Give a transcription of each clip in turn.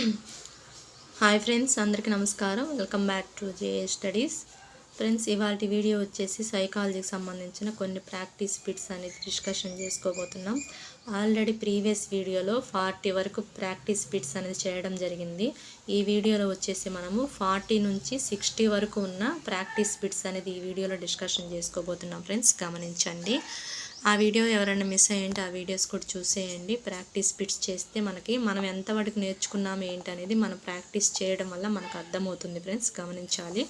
Hi friends అందరికీ నమస్కారం. Welcome back to JA studies. Friends ఇవాళ వీడియో వచ్చేసి సైకాలజీకి సంబంధించిన కొన్ని ప్రాక్టీస్ బిట్స్ అనేది డిస్కషన్ చేసుకోబోతున్నాం. ఆల్రెడీ ప్రీవియస్ వీడియోలో ఫార్టీ వరకు ప్రాక్టీస్ బిట్స్ అనేది చేయడం జరిగింది. ఈ వీడియోలో వచ్చేసి మనము ఫార్టీ నుంచి సిక్స్టీ వరకు ఉన్న ప్రాక్టీస్ బిట్స్ అనేది ఈ వీడియోలో డిస్కషన్ చేసుకోబోతున్నాం. ఫ్రెండ్స్ గమనించండి. ఆ వీడియో ఎవరైనా మిస్ అయ్యంటే ఆ వీడియోస్ కూడా చూసేయండి. ప్రాక్టీస్ బిట్స్ చేస్తే మనకి మనం ఎంత వరకు నేర్చుకున్నాం ఏంటి అనేది మనం ప్రాక్టీస్ చేయడం వల్ల మనకు అర్థమవుతుంది ఫ్రెండ్స్ గమనించాలి.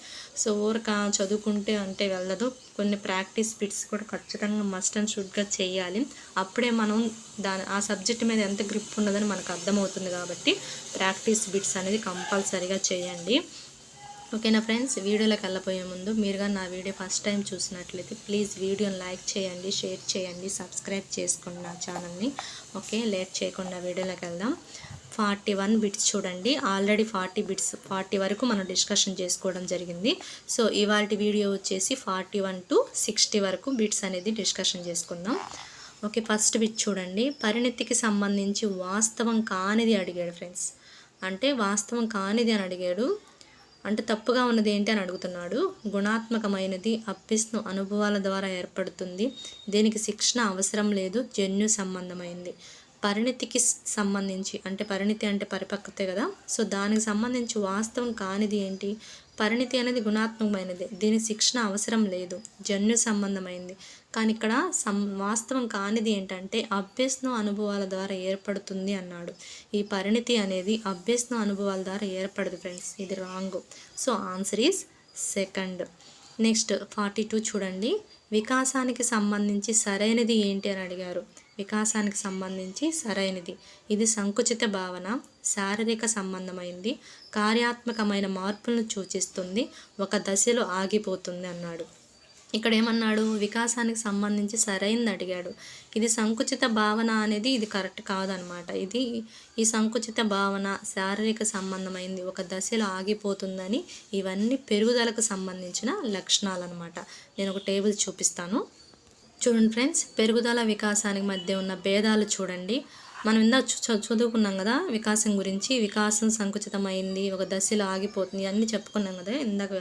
సో ఊరక చదువుకుంటే అంటే వెళ్ళదు. కొన్ని ప్రాక్టీస్ బిట్స్ కూడా ఖచ్చితంగా మస్ట్ అండ్ షుడ్గా చేయాలి. అప్పుడే మనం దాని ఆ సబ్జెక్ట్ మీద ఎంత గ్రిప్ ఉన్నదని మనకు అర్థమవుతుంది కాబట్టి ప్రాక్టీస్ బిట్స్ అనేది కంపల్సరీగా చేయండి. ఓకేనా ఫ్రెండ్స్? వీడియోలోకి వెళ్ళబోయే ముందు మీరుగా నా వీడియో ఫస్ట్ టైం చూసినట్లయితే ప్లీజ్ వీడియోని లైక్ చేయండి షేర్ చేయండి సబ్స్క్రైబ్ చేసుకోండి నా ఛానల్ని. ఓకే లేట్ చేయకుండా వీడియోలోకి వెళ్దాం. ఫార్టీ వన్ బిట్స్ చూడండి. ఆల్రెడీ ఫార్టీ బిట్స్ ఫార్టీ వరకు మనం డిస్కషన్ చేసుకోవడం జరిగింది. సో ఇవాళ వీడియో వచ్చేసి ఫార్టీ వన్ టు సిక్స్టీ వరకు బిట్స్ అనేది డిస్కషన్ చేసుకుందాం. ఓకే ఫస్ట్ బిట్ చూడండి. పరిణితికి సంబంధించి వాస్తవం కానిది అడిగాడు ఫ్రెండ్స్. అంటే వాస్తవం కానిది అని అడిగాడు. అంటే తప్పుగా ఉన్నది ఏంటి అని అడుగుతున్నాడు. గుణాత్మకమైనది అప్పిస్ను అనుభవాల ద్వారా ఏర్పడుతుంది. దీనికి శిక్షణ అవసరం లేదు జన్యు సంబంధమైంది. పరిణితికి సంబంధించి అంటే పరిణితి అంటే పరిపక్వతే కదా? సో దానికి సంబంధించి వాస్తవం కానిది ఏంటి? పరిణితి అనేది గుణాత్మకమైనది. దీని శిక్షణ అవసరం లేదు. జన్యు సంబంధమైంది. కానీ ఇక్కడ సం వాస్తవం కానిది ఏంటంటే అభ్యసనం అనుభవాల ద్వారా ఏర్పడుతుంది అన్నాడు. ఈ పరిణితి అనేది అభ్యసనం అనుభవాల ద్వారా ఏర్పడదు ఫ్రెండ్స్. ఇది wrong. So answer is second. Next forty two చూడండి. వికాసానికి సంబంధించి సరైనది ఏంటి అని అడిగారు. వికాసానికి సంబంధించి సరైనది. ఇది సంకుచిత భావన. శారీరక సంబంధమైంది కార్యాత్మకమైన మార్పులను సూచిస్తుంది ఒక దశలో ఆగిపోతుంది అన్నాడు. ఇక్కడ ఏమన్నాడు వికాసానికి సంబంధించి సరైంది అడిగాడు. ఇది సంకుచిత భావన అనేది ఇది కరెక్ట్ కాదనమాట ఇది ఈ సంకుచిత భావన శారీరక సంబంధమైంది ఒక దశలో ఆగిపోతుందని ఇవన్నీ పెరుగుదలకు సంబంధించిన లక్షణాలు అనమాట నేను ఒక టేబుల్ చూపిస్తాను. చూడండి ఫ్రెండ్స్ పెరుగుదల వికాసానికి మధ్య ఉన్న భేదాలు చూడండి. మనం ఇందాక చదువుకున్నాం కదా వికాసం గురించి. వికాసం సంకుచితమైంది ఒక దశలో ఆగిపోతుంది అన్నీ చెప్పుకున్నాం కదా ఇందాక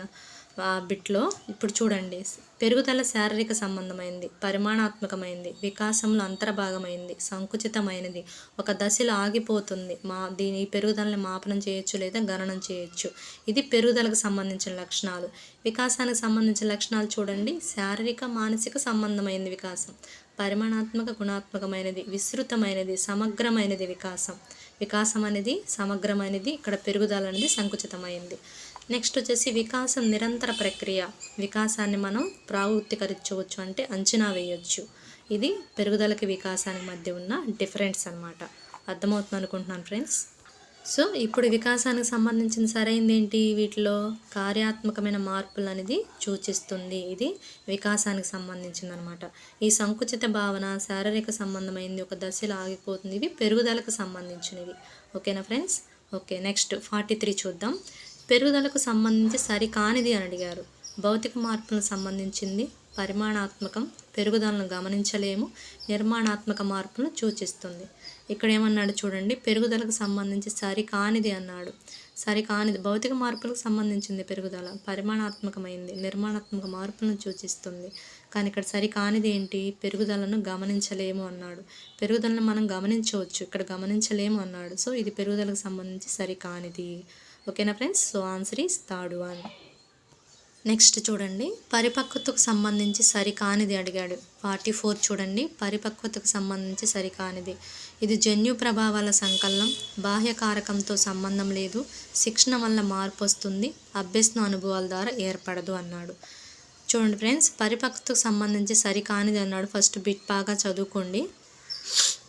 బిట్లో. ఇప్పుడు చూడండి పెరుగుదల శారీరక సంబంధమైంది పరిమాణాత్మకమైంది వికాసంలో అంతర్భాగమైంది సంకుచితమైనది. ఒక దశలో ఆగిపోతుంది మా దీని పెరుగుదలని మాపనం చేయొచ్చు లేదా గణనం చేయొచ్చు. ఇది పెరుగుదలకు సంబంధించిన లక్షణాలు. వికాసానికి సంబంధించిన లక్షణాలు చూడండి. శారీరక మానసిక సంబంధమైంది వికాసం. పరిమాణాత్మక గుణాత్మకమైనది విస్తృతమైనది సమగ్రమైనది వికాసం. వికాసం అనేది సమగ్రమైనది ఇక్కడ పెరుగుదల అనేది సంకుచితమైంది. నెక్స్ట్ వచ్చేసి వికాసం నిరంతర ప్రక్రియ. వికాసాన్ని మనం ప్రావృత్తికరించవచ్చు అంటే అంచనా వేయవచ్చు ఇది పెరుగుదలకి వికాసానికి మధ్య ఉన్న డిఫరెన్స్ అనమాట అర్థమవుతుంది అనుకుంటున్నాను ఫ్రెండ్స్? సో ఇప్పుడు వికాసానికి సంబంధించిన సరైనది ఏంటి వీటిలో కార్యాత్మకమైన మార్పులు అనేది సూచిస్తుంది. ఇది వికాసానికి సంబంధించింది అనమాట ఈ సంకుచిత భావన శారీరక సంబంధమైంది ఒక దశలో ఆగిపోతుంది. ఇవి పెరుగుదలకు సంబంధించినవి. ఓకేనా friends? Okay next forty three చూద్దాం. పెరుగుదలకు సంబంధించి సరికానిది అని అడిగారు. భౌతిక మార్పులకు సంబంధించింది పరిమాణాత్మకం పెరుగుదలను గమనించలేము. నిర్మాణాత్మక మార్పులను సూచిస్తుంది. ఇక్కడ ఏమన్నాడు చూడండి పెరుగుదలకు సంబంధించి సరికానిది అన్నాడు. సరికానిది. భౌతిక మార్పులకు సంబంధించింది పెరుగుదల. పరిమాణాత్మకమైంది. నిర్మాణాత్మక మార్పులను సూచిస్తుంది. కానీ ఇక్కడ సరికానిది ఏంటి? పెరుగుదలను గమనించలేము అన్నాడు. పెరుగుదలను మనం గమనించవచ్చు. ఇక్కడ గమనించలేము అన్నాడు. సో ఇది పెరుగుదలకు సంబంధించి సరికానిది. ఓకేనా friends? So answer is third one. Next చూడండి. పరిపక్వతకు సంబంధించి సరికానిది అడిగాడు. ఫార్టీ ఫోర్ చూడండి. పరిపక్వతకు సంబంధించి సరికానిది. ఇది జన్యు ప్రభావాల సంకలనం బాహ్యకారకంతో సంబంధం లేదు శిక్షణ వల్ల మార్పు వస్తుంది అభ్యసన అనుభవాల ద్వారా ఏర్పడదు అన్నాడు. చూడండి ఫ్రెండ్స్ పరిపక్వతకు సంబంధించి సరికానిది అన్నాడు. ఫస్ట్ బిట్ బాగా చదువుకోండి.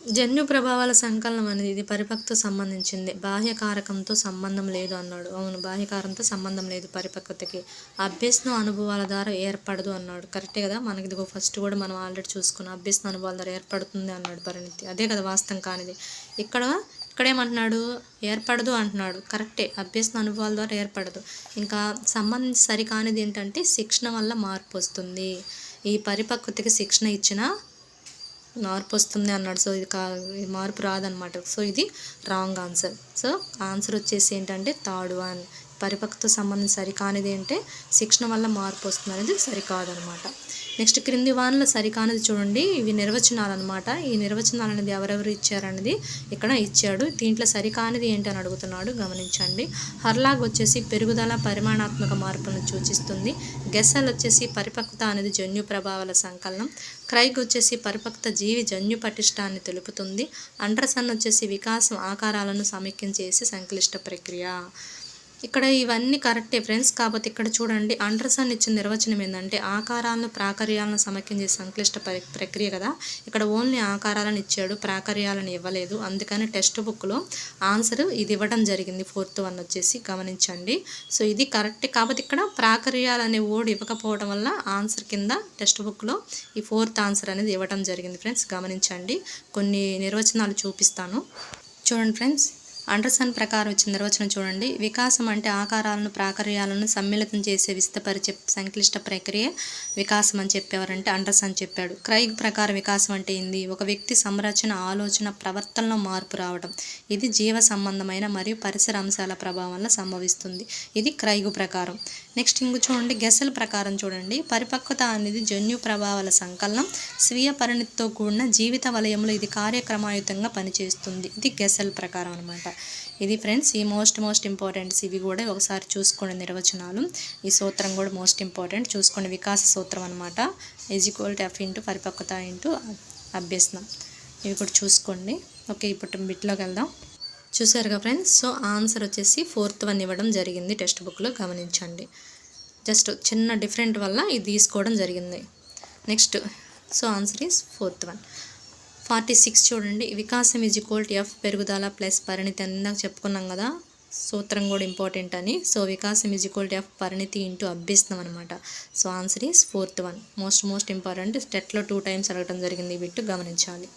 జన్యు ప్రభావాల సంకలనం అనేది ఇది పరిపక్వత సంబంధించింది. బాహ్యకారకంతో సంబంధం లేదు అన్నాడు. అవును బాహ్యకారంతో సంబంధం లేదు పరిపక్వతకి. అభ్యసన అనుభవాల ద్వారా ఏర్పడదు అన్నాడు. కరెక్టే కదా? మనకి ఇదిగో ఫస్ట్ కూడా మనం ఆల్రెడీ చూసుకున్నాం. అభ్యసన అనుభవాల ద్వారా ఏర్పడుతుంది అన్నాడు పరిణితి. అదే కదా వాస్తవం కానిది. ఇక్కడ ఇక్కడేమంటున్నాడు? ఏర్పడదు అంటున్నాడు. కరెక్టే. అభ్యసన అనుభవాల ద్వారా ఏర్పడదు. ఇంకా సంబంధించి సరికానిది ఏంటంటే శిక్షణ వల్ల మార్పు వస్తుంది. ఈ పరిపక్వతకి శిక్షణ ఇచ్చిన మార్పు వస్తుంది అన్నాడు. సో ఇది కా మార్పు రాదనమాట సో ఇది రాంగ్ ఆన్సర్. సో ఆన్సర్ వచ్చేసి ఏంటంటే థర్డ్ వన్ పరిపక్వత సంబంధం సరికానిది అంటే శిక్షణ వల్ల మార్పు వస్తుంది అనేది సరికాదనమాట నెక్స్ట్ క్రింది వానలో సరికానది చూడండి. ఇవి నిర్వచనాలు అనమాట ఈ నిర్వచనాలు అనేది ఎవరెవరు ఇచ్చారనేది ఇక్కడ ఇచ్చాడు. దీంట్లో సరికానిది ఏంటి అని అడుగుతున్నాడు. గమనించండి. హర్లాగ్ వచ్చేసి పెరుగుదల పరిమాణాత్మక మార్పులను సూచిస్తుంది. గెసల్ వచ్చేసి పరిపక్వత అనేది జన్యు ప్రభావాల సంకలనం. క్రైగ్ వచ్చేసి పరిపక్వత జీవి జన్యు పటిష్టాన్ని తెలుపుతుంది. అండర్సన్ వచ్చేసి వికాసం ఆకారాలను సమైక్యం సంక్లిష్ట ప్రక్రియ. ఇక్కడ ఇవన్నీ కరెక్టే ఫ్రెండ్స్. కాబట్టి ఇక్కడ చూడండి అండర్సన్ ఇచ్చిన నిర్వచనం ఏంటంటే ఆకారాలను ప్రాకర్యాలను సమైక్యం చేసే సంక్లిష్ట ప్ర- ప్రక్రియ కదా. ఇక్కడ ఓన్లీ ఆకారాలను ఇచ్చాడు ప్రాకర్యాలను ఇవ్వలేదు. అందుకని టెక్స్ట్ బుక్లో ఆన్సర్ ఇది ఇవ్వడం జరిగింది. ఫోర్త్ వన్ వచ్చేసి గమనించండి. సో ఇది కరెక్ట్. కాకపోతే ఇక్కడ ప్రాకర్యాలు అనే ఓడ్ ఇవ్వకపోవడం వల్ల ఆన్సర్ కింద టెక్స్ట్ బుక్లో ఈ ఫోర్త్ ఆన్సర్ అనేది ఇవ్వడం జరిగింది. ఫ్రెండ్స్ గమనించండి. కొన్ని నిర్వచనాలు చూపిస్తాను. చూడండి ఫ్రెండ్స్. అండర్సన్ ప్రకారం ఇచ్చిన నిర్వచనం చూడండి. వికాసం అంటే ఆకారాలను ప్రాకర్యాలను సమ్మిళితం చేసే విస్తపరిచే సంక్లిష్ట ప్రక్రియ వికాసం అని చెప్పేవారంటే అండర్సన్ చెప్పాడు. క్రైగ్ ప్రకారం వికాసం అంటే ఏంది? ఒక వ్యక్తి సంరచన ఆలోచన ప్రవర్తనలో మార్పు రావడం. ఇది జీవ సంబంధమైన మరియు పరిసర అంశాల ప్రభావం వల్ల సంభవిస్తుంది. ఇది క్రైగు ప్రకారం. నెక్స్ట్ ఇంక చూడండి. గెసల ప్రకారం చూడండి. పరిపక్వత అనేది జన్యు ప్రభావాల సంకలనం స్వీయ పరిణితితో కూడిన జీవిత వలయంలో ఇది కార్యక్రమాయుతంగా పనిచేస్తుంది. ఇది గెసల్ ప్రకారం అనమాట ఇది ఫ్రెండ్స్ ఈ మోస్ట్ మోస్ట్ ఇంపార్టెంట్స్ ఇవి కూడా ఒకసారి చూసుకోండి నిర్వచనాలు. ఈ సూత్రం కూడా మోస్ట్ ఇంపార్టెంట్. చూసుకోండి వికాస సూత్రం అనమాట ఈక్వల్ టు ఎఫ్ ఇంటూ పరిపక్వత ఇంటూ అభ్యసనం. ఇవి కూడా చూసుకోండి. ఓకే ఇప్పుడు బిట్లోకి వెళ్దాం. చూసారుగా ఫ్రెండ్స్? సో ఆన్సర్ వచ్చేసి ఫోర్త్ వన్ ఇవ్వడం జరిగింది టెక్స్ట్ బుక్లో. గమనించండి. జస్ట్ చిన్న డిఫరెంట్ వల్ల ఇది తీసుకోవడం జరిగింది. Next so answer is fourth one. Forty six చూడండి. వికాసం ఈజ్ ఈక్వల్ టు ఎఫ్ పెరుగుదల ప్లస్ పరిణితి అని ఇందాక చెప్పుకున్నాం కదా. సూత్రం కూడా ఇంపార్టెంట్ అని. సో వికాసం ఈజ్ ఈక్వల్ టు ఎఫ్ పరిణితి ఇంటూ అభ్యసనం అనమాట so answer is fourth one most most important స్టెట్లో two times అడగడం జరిగింది. ఈ బిట్టు గమనించాలి.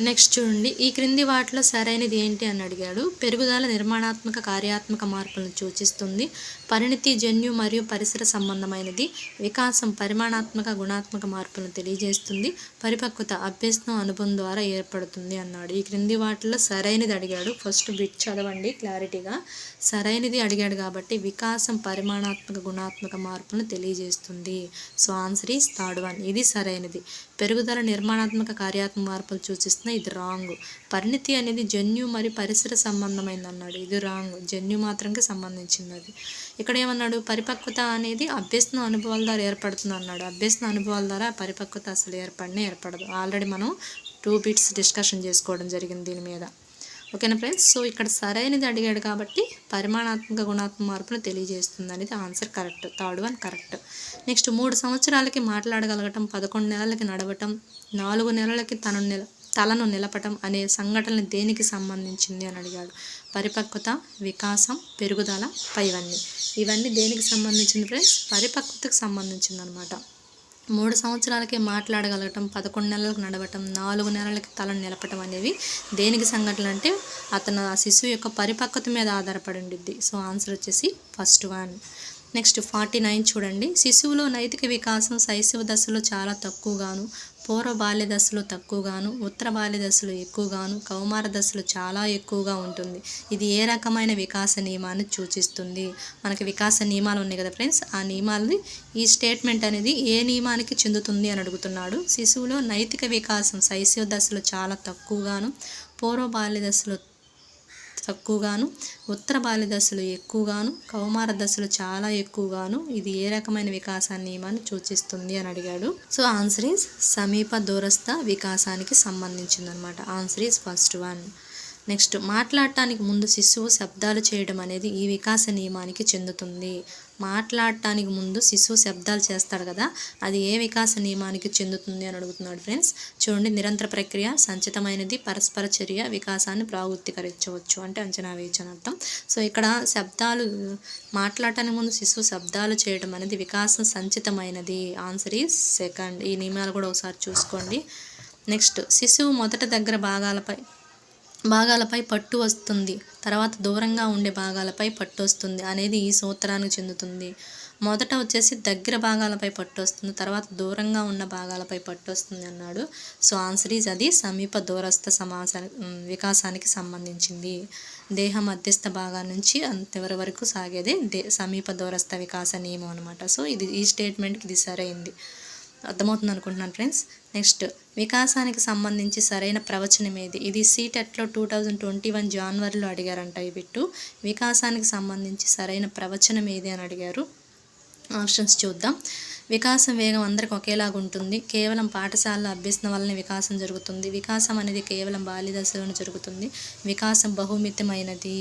నెక్స్ట్ చూడండి. ఈ క్రింది వాటిలో సరైనది ఏంటి అని అడిగాడు. పెరుగుదల నిర్మాణాత్మక కార్యాత్మక మార్పులను సూచిస్తుంది. పరిణితి జన్యు మరియు పరిసర సంబంధమైనది వికాసం పరిమాణాత్మక గుణాత్మక మార్పులను తెలియజేస్తుంది. పరిపక్వత అభ్యసనం అనుభవం ద్వారా ఏర్పడుతుంది అన్నాడు. ఈ క్రింది వాటిలో సరైనది అడిగాడు. ఫస్ట్ బిట్ చదవండి క్లారిటీగా. సరైనది అడిగాడు కాబట్టి వికాసం పరిమాణాత్మక గుణాత్మక మార్పులను తెలియజేస్తుంది. So answer is third one ఇది సరైనది. పెరుగుదల నిర్మాణాత్మక కార్యాత్మక మార్పులు సూచిస్తున్న ఇది రాంగ్ పరిణితి అనేది జన్యు మరియు పరిసర సంబంధమైంది అన్నాడు ఇది రాంగ్. జన్యు మాత్రంకి సంబంధించింది అది ఇక్కడ ఏమన్నాడు? పరిపక్వత అనేది అభ్యసన అనుభవాల ద్వారా ఏర్పడుతుంది అన్నాడు అభ్యసన అనుభవాల ద్వారా పరిపక్వత అసలు ఏర్పడినే ఏర్పడదు. ఆల్రెడీ మనం టూ బిట్స్ డిస్కషన్ చేసుకోవడం జరిగింది దీని మీద. ఓకేనా ఫ్రెండ్స్? సో ఇక్కడ సరైనది అడిగాడు కాబట్టి పరిమాణాత్మక గుణాత్మక మార్పును తెలియజేస్తుంది అనేది answer correct. Third one correct. Next మూడు సంవత్సరాలకి మాట్లాడగలగటం పదకొండు నెలలకి నడవటం నాలుగు నెలలకి తను నెల తలను నిలపటం అనే సంఘటనలు దేనికి సంబంధించింది అని అడిగాడు. పరిపక్వత వికాసం పెరుగుదల పైవన్నీ. ఇవన్నీ దేనికి సంబంధించింది ఫ్రెండ్స్? పరిపక్వతకు సంబంధించింది అనమాట మూడు సంవత్సరాలకే మాట్లాడగలగటం పదకొండు నెలలకు నడవటం నాలుగు నెలలకి తలను నిలపటం అనేవి దేనికి సంఘటనలు అంటే అతను ఆ శిశువు యొక్క పరిపక్వత మీద ఆధారపడి ఉండిద్ది. సో ఆన్సర్ వచ్చేసి first one. Next forty nine చూడండి. శిశువులో నైతిక వికాసం శైశవ దశలో చాలా తక్కువగాను పూర్వ బాల్య దశలు తక్కువగాను ఉత్తర బాల్య దశలో ఎక్కువగాను కౌమార దశలో చాలా ఎక్కువగా ఉంటుంది. ఇది ఏ రకమైన వికాస నియమాన్ని సూచిస్తుంది? మనకి వికాస నియమాలు ఉన్నాయి కదా ఫ్రెండ్స్? ఆ నియమాలని ఈ స్టేట్మెంట్ అనేది ఏ నియమానికి చెందుతుంది అని అడుగుతున్నాడు. శిశువులో నైతిక వికాసం శైశవ దశలో చాలా తక్కువగాను పూర్వ బాల్య దశలో తక్కువగాను ఉత్తర బాల్య దశలు ఎక్కువగాను కౌమార దశలు చాలా ఎక్కువగాను ఇది ఏ రకమైన వికాసాన్ని నియమాన్ని సూచిస్తుంది అని అడిగాడు. సో ఆన్సర్ ఈజ్ సమీప దూరస్థ వికాసానికి సంబంధించింది అనమాట answer is first one. Next మాట్లాడటానికి ముందు శిశువు శబ్దాలు చేయడం అనేది ఈ వికాస నియమానికి చెందుతుంది. మాట్లాడటానికి ముందు శిశువు శబ్దాలు చేస్తాడు కదా అది ఏ వికాస నియమానికి చెందుతుంది అని అడుగుతున్నాడు ఫ్రెండ్స్. చూడండి నిరంతర ప్రక్రియ సంచితమైనది పరస్పర చర్య వికాసాన్ని ప్రావృత్తికరించవచ్చు అంటే అంచనా వేయచ్చు అర్థం. సో ఇక్కడ శబ్దాలు మాట్లాడటానికి ముందు శిశువు శబ్దాలు చేయడం అనేది వికాసం సంచితమైనది. Answer is second. ఈ నియమాలు కూడా ఒకసారి చూసుకోండి. నెక్స్ట్ శిశువు మొదట దగ్గర భాగాలపై భాగాలపై పట్టు వస్తుంది. తర్వాత దూరంగా ఉండే భాగాలపై పట్టు వస్తుంది అనేది ఈ సూత్రానికి చెందుతుంది. మొదట వచ్చేసి దగ్గర భాగాలపై పట్టు వస్తుంది. తర్వాత దూరంగా ఉన్న భాగాలపై పట్టు వస్తుంది అన్నాడు. సో ఆన్సర్ ఈజ్ అది సమీప దూరస్థ సమాస వికాసానికి సంబంధించింది. దేహ మధ్యస్థ భాగం నుంచి అంతవరి వరకు సాగేదే దే సమీప దూరస్థ వికాస నియమం అనమాట సో ఇది ఈ స్టేట్మెంట్కి ఇది సరైంది. అర్థమవుతుంది అనుకుంటున్నాను ఫ్రెండ్స్. నెక్స్ట్ వికాసానికి సంబంధించి సరైన ప్రవచనం ఏది? ఇది సీటెట్లో టూ థౌజండ్ ట్వంటీ వన్ జాన్వరిలో అడిగారంట ఈ బిట్టు. వికాసానికి సంబంధించి సరైన ప్రవచనం ఏది అని అడిగారు? ఆప్షన్స్ చూద్దాం. వికాసం వేగం అందరికి ఒకేలాగా ఉంటుంది. కేవలం పాఠశాలలో అభ్యసన వల్లనే వికాసం జరుగుతుంది. వికాసం అనేది కేవలం బాల్యదశలోనే జరుగుతుంది. వికాసం బహుమితమైనది.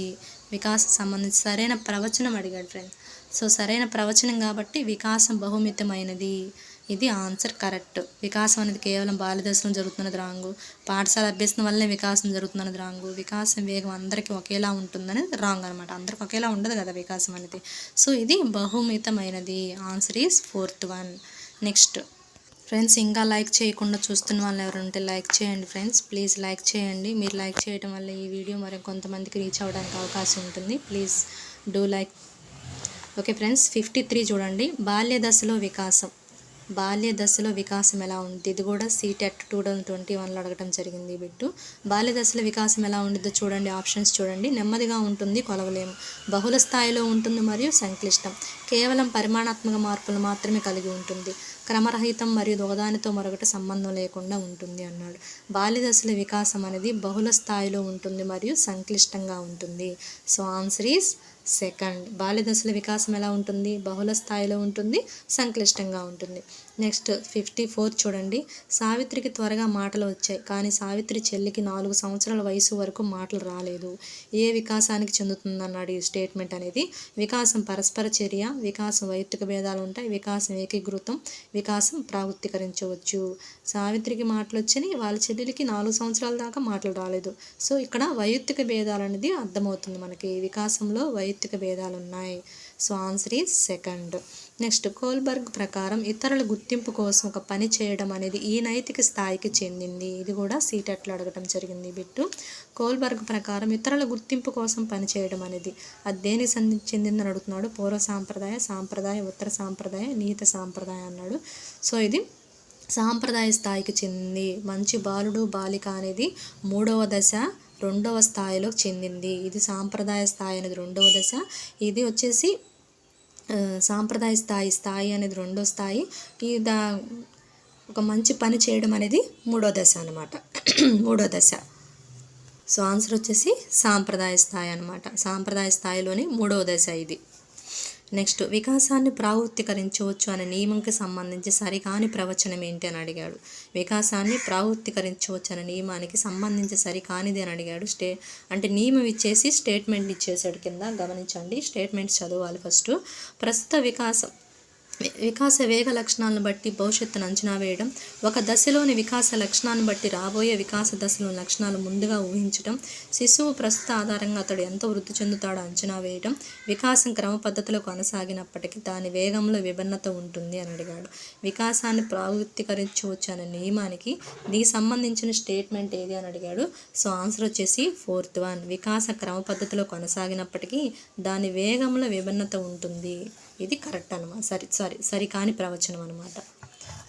వికాసం సంబంధించి సరైన ప్రవచనం అడిగాడు ఫ్రెండ్స్. సో సరైన ప్రవచనం కాబట్టి వికాసం బహుమితమైనది. ఇది ఆన్సర్ కరెక్ట్. వికాసం అనేది కేవలం బాల్యదశలో జరుగుతున్నది రాంగు. పాఠశాల అభ్యసనం వల్లనే వికాసం జరుగుతున్నది రాంగు. వికాసం వేగం అందరికీ ఒకేలా ఉంటుందని రాంగ్ అనమాట అందరికి ఒకేలా ఉండదు కదా వికాసం అనేది. సో ఇది బహుమితమైనది. Answer is fourth one. Next. Friends ఇంకా లైక్ చేయకుండా చూస్తున్న వాళ్ళు ఎవరు ఉంటే లైక్ చేయండి ఫ్రెండ్స్. ప్లీజ్ లైక్ చేయండి. మీరు లైక్ చేయడం వల్ల ఈ వీడియో మరి కొంతమందికి రీచ్ అవ్వడానికి అవకాశం ఉంటుంది. Please do like. Okay friends fifty three చూడండి. బాల్య దశలో వికాసం. బాల్య దశలో వికాసం ఎలా ఉంది ఇది కూడా సీటెట్ టూ థౌజండ్ ట్వంటీ వన్లో అడగడం జరిగింది బిట్టు. బాల్య దశలో వికాసం ఎలా ఉండిద్దో చూడండి ఆప్షన్స్ చూడండి. నెమ్మదిగా ఉంటుంది కొలవలేము. బహుళ స్థాయిలో ఉంటుంది మరియు సంక్లిష్టం. కేవలం పరిమాణాత్మక మార్పులు మాత్రమే కలిగి ఉంటుంది. క్రమరహితం మరియు ఒకదానితో మరొకటి సంబంధం లేకుండా ఉంటుంది అన్నాడు. బాల్య దశల వికాసం అనేది బహుళ స్థాయిలో ఉంటుంది మరియు సంక్లిష్టంగా ఉంటుంది. సో ఆన్సర్ ఈస్ సెకండ్ బాల్య దశల వికాసం ఎలా ఉంటుంది? బహుళ స్థాయిలో ఉంటుంది సంక్లిష్టంగా ఉంటుంది. నెక్స్ట్ ఫిఫ్టీ ఫోర్ చూడండి. సావిత్రికి త్వరగా మాటలు వచ్చాయి. కానీ సావిత్రి చెల్లికి నాలుగు సంవత్సరాల వయసు వరకు మాటలు రాలేదు. ఏ వికాసానికి చెందుతుందన్నాడు ఈ స్టేట్మెంట్ అనేది. వికాసం పరస్పర చర్య వికాసం వైయక్తిక భేదాలు ఉంటాయి. వికాసం ఏకీకృతం వికాసం ప్రావృత్తికరించవచ్చు సావిత్రికి మాటలు వచ్చినాయి వాళ్ళ చెల్లెలికి నాలుగు సంవత్సరాల దాకా మాటలు రాలేదు. సో ఇక్కడ వైయక్తిక భేదాలు అనేది అర్థమవుతుంది మనకి. వికాసంలో వైయక్తిక భేదాలు ఉన్నాయి. So answer is second. Next Kohlberg ప్రకారం ఇతరుల గుర్తింపు కోసం ఒక పని చేయడం అనేది ఈ నైతిక స్థాయికి చెందింది. ఇది కూడా సీటెట్లో అడగడం జరిగింది బిట్టు. కోల్బర్గ్ ప్రకారం ఇతరుల గుర్తింపు కోసం పని చేయడం అనేది అది దేనికి సంధి చెందిందని అడుగుతున్నాడు. పూర్వ సాంప్రదాయ సాంప్రదాయ ఉత్తర సాంప్రదాయ నీత సాంప్రదాయ అన్నాడు. సో ఇది సాంప్రదాయ స్థాయికి చెందింది. మంచి బాలుడు బాలిక అనేది మూడవ దశ రెండవ స్థాయిలో చెందింది. ఇది సాంప్రదాయ స్థాయి అనేది రెండవ దశ. ఇది వచ్చేసి సాంప్రదాయ స్థాయి స్థాయి అనేది రెండో స్థాయి. ఈ దా ఒక మంచి పని చేయడం అనేది మూడో దశ అనమాట మూడో దశ. సో ఆన్సర్ వచ్చేసి సాంప్రదాయ స్థాయి అనమాట సాంప్రదాయ స్థాయిలోని మూడవ దశ ఇది. నెక్స్ట్ వికాసాన్ని ప్రావృత్తికరించవచ్చు అనే నియమంకి సంబంధించి సరికాని ప్రవచనం ఏంటి అని అడిగాడు. వికాసాన్ని ప్రావృత్తికరించవచ్చు అనే నియమానికి సంబంధించి సరికానిది అని అడిగాడు. స్టే అంటే నియమం ఇచ్చేసి స్టేట్మెంట్ ఇచ్చేసాడు కింద గమనించండి. స్టేట్మెంట్స్ చదవాలి ఫస్ట్ ప్రస్తుత వికాసం వికాస వేగ లక్షణాలను బట్టి భవిష్యత్తును అంచనా వేయడం ఒక దశలోని వికాస లక్షణాన్ని బట్టి రాబోయే వికాస దశలోని లక్షణాలు ముందుగా ఊహించడం శిశువు ప్రస్తుత ఆధారంగా అతడు ఎంత వృద్ధి చెందుతాడో అంచనా వేయడం వికాసం క్రమ పద్ధతిలో కొనసాగినప్పటికీ దాని వేగంలో విభిన్నత ఉంటుంది అని అడిగాడు. వికాసాన్ని ప్రావృత్తికరించవచ్చు అనే నియమానికి దీనికి సంబంధించిన స్టేట్మెంట్ ఏది అని అడిగాడు. సో ఆన్సర్ వచ్చేసి ఫోర్త్ వన్. వికాస క్రమ పద్ధతిలో కొనసాగినప్పటికీ దాని వేగంలో విభిన్నత ఉంటుంది. ఇది కరెక్ట్ అనమాట సరి సారీ సరి కాని ప్రవచనం అనమాట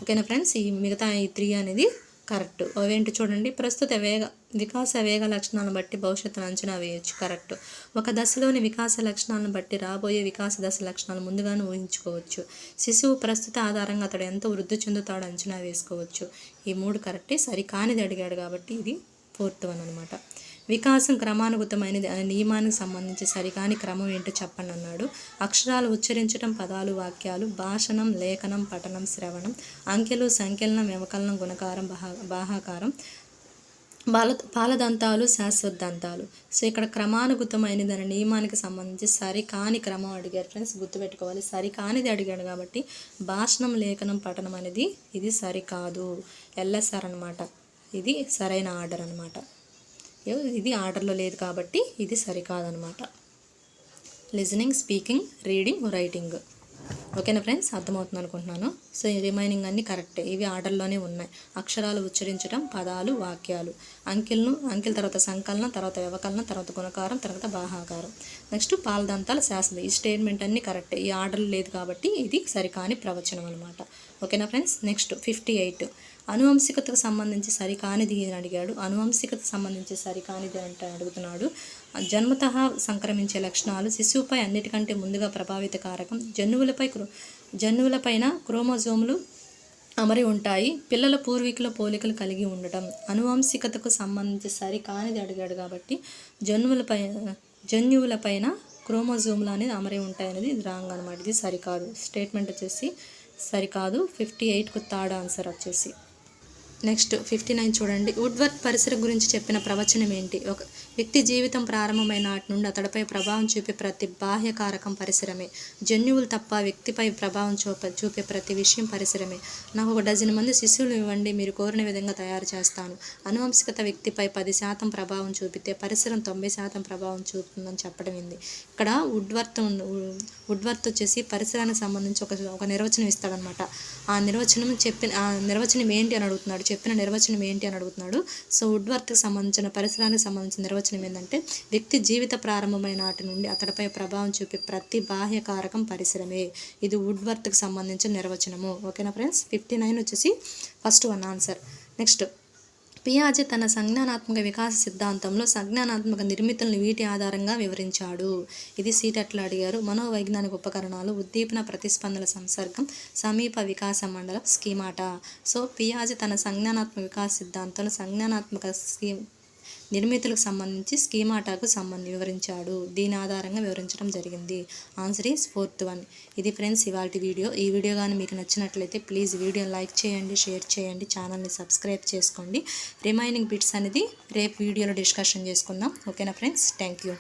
ఓకేనా ఫ్రెండ్స్? ఈ మిగతా ఈ త్రీ అనేది కరెక్ట్. అవేంటి చూడండి ప్రస్తుత వేగ వికాస వేగ లక్షణాలను బట్టి భవిష్యత్తును అంచనా వేయొచ్చు. కరెక్ట్. ఒక దశలోని వికాస లక్షణాలను బట్టి రాబోయే వికాస దశ లక్షణాలు ముందుగానే ఊహించుకోవచ్చు. శిశువు ప్రస్తుత ఆధారంగా అతడు ఎంత వృద్ధి చెందుతాడో అంచనా వేసుకోవచ్చు. ఈ మూడు కరెక్టే. సరికానిది అడిగాడు కాబట్టి ఇది ఫోర్త్ వన్ అనమాట వికాసం క్రమానుగతమైనది అనే నియమానికి సంబంధించి సరికాని క్రమం ఏంటో చెప్పండి అన్నాడు అక్షరాలు ఉచ్చరించడం పదాలు వాక్యాలు భాషణం లేఖనం పఠనం శ్రవణం అంకెలు సంకెలనం వ్యవకలనం గుణకారం బాహా బాహాకారం బాల పాలదంతాలు శాశ్వత దంతాలు సో ఇక్కడ క్రమానుగతమైనది అనే నియమానికి సంబంధించి సరికాని క్రమం అడిగారు ఫ్రెండ్స్. గుర్తుపెట్టుకోవాలి. సరికానిది అడిగాడు కాబట్టి భాషణం లేఖనం పఠనం అనేది ఇది సరికాదు. ఎల్ఎస్ఆర్ అనమాట ఇది సరైన ఆర్డర్ అనమాట ఇది ఆర్డర్లో లేదు కాబట్టి ఇది సరికాదనమాట. లిజనింగ్ స్పీకింగ్ రీడింగ్ రైటింగ్ ఓకేనా ఫ్రెండ్స్? అర్థమవుతుంది అనుకుంటున్నాను. సో రిమైనింగ్ అన్నీ కరెక్టే. ఇవి ఆర్డర్లోనే ఉన్నాయి. అక్షరాలు ఉచ్చరించడం పదాలు వాక్యాలు. అంకెలను అంకెల తర్వాత సంకలనం తర్వాత వ్యవకలనం తర్వాత గుణకారం తర్వాత బాహాకారం. నెక్స్ట్ పాలదంతాల శాసనం ఈ స్టేట్మెంట్ అన్నీ కరెక్టే. ఈ ఆర్డర్ లేదు కాబట్టి ఇది సరికాని ప్రవచనం అనమాట. ఓకేనా ఫ్రెండ్స్? నెక్స్ట్ ఫిఫ్టీ ఎయిట్ అనువంశికతకు సంబంధించి సరికానిది అని అడిగాడు. అనువంశికతకు సంబంధించి సరికానిది అంటే అడుగుతున్నాడు. జన్మత సంక్రమించే లక్షణాలు శిశువుపై అన్నిటికంటే ముందుగా ప్రభావిత కారకం. జన్యువులపై క్రో జన్యువులపైన క్రోమోజోములు అమరి ఉంటాయి. పిల్లల పూర్వీకుల పోలికలు కలిగి ఉండటం. అనువంశికతకు సంబంధించి సరికానిది అడిగాడు కాబట్టి జన్యువులపై జన్యువులపైన క్రోమోజోములు అనేది అమరి ఉంటాయి అనేది రాంగ్ అనమాట ఇది సరికాదు. స్టేట్మెంట్ వచ్చేసి సరికాదు. ఫిఫ్టీ ఎయిట్కు థర్డ్ ఆన్సర్ వచ్చేసి. నెక్స్ట్ ఫిఫ్టీ నైన్ చూడండి. వుడ్వర్త్ పరిసర గురించి చెప్పిన ప్రవచనం ఏంటి? ఒక వ్యక్తి జీవితం ప్రారంభమైన నాటి నుండి అతడిపై ప్రభావం చూపే ప్రతి బాహ్య కారకం పరిసరమే. జన్యువులు తప్ప వ్యక్తిపై ప్రభావం చూప చూపే ప్రతి విషయం పరిసరమే. నాకు ఒక డజన్ మంది శిశువులు ఇవ్వండి మీరు కోరిన విధంగా తయారు చేస్తాను. అనువంశికత వ్యక్తిపై పది శాతం ప్రభావం చూపితే పరిసరం తొంభై శాతం ప్రభావం చూపుతుందని చెప్పడం ఏంది? ఇక్కడ వుడ్వర్త్ వుడ్వర్త్ వచ్చేసి పరిసరానికి సంబంధించి ఒక ఒక నిర్వచనం ఇస్తాడనమాట. ఆ నిర్వచనం చెప్పిన ఆ నిర్వచనం ఏంటి అని అడుగుతున్నాడు. చెప్పిన నిర్వచనం ఏంటి అని అడుగుతున్నాడు. సో వుడ్వర్త్కి సంబంధించిన పరిసరానికి సంబంధించిన నిర్వచనం ఏంటంటే వ్యక్తి జీవిత ప్రారంభమైన నాటి నుండి అతడిపై ప్రభావం చూపే ప్రతి బాహ్య కారకం పరిసరమే. ఇది వుడ్వర్త్కి సంబంధించిన నిర్వచనము. ఓకేనా ఫ్రెండ్స్? ఫిఫ్టీ నైన్ వచ్చేసి ఫస్ట్ వన్ ఆన్సర్. నెక్స్ట్ పియాజే తన సంజ్ఞానాత్మక వికాస సిద్ధాంతంలో సంజ్ఞానాత్మక నిర్మితులను వీటి ఆధారంగా వివరించాడు. ఇది సీట్ అట్లా అడిగారు. మనోవైజ్ఞానిక ఉపకరణాలు ఉద్దీపన ప్రతిస్పందన సంసర్గం సమీప వికాస మండలం స్కీమాటా. సో పియాజే తన సంజ్ఞానాత్మక వికాస సిద్ధాంతంలో సంజ్ఞానాత్మక స్కీ నిర్మితులకు సంబంధించి స్కీమాటాకు సంబంధించి వివరించాడు. దీని ఆధారంగా వివరించడం జరిగింది. Answer is fourth one. ఇది ఫ్రెండ్స్ ఇవాళ వీడియో. ఈ వీడియో కానీ మీకు నచ్చినట్లయితే ప్లీజ్ వీడియో లైక్ చేయండి షేర్ చేయండి ఛానల్ని సబ్స్క్రైబ్ చేసుకోండి. రిమైనింగ్ బిట్స్ అనేది రేపు వీడియోలో డిస్కషన్ చేసుకుందాం. ఓకేనా ఫ్రెండ్స్? Thank you.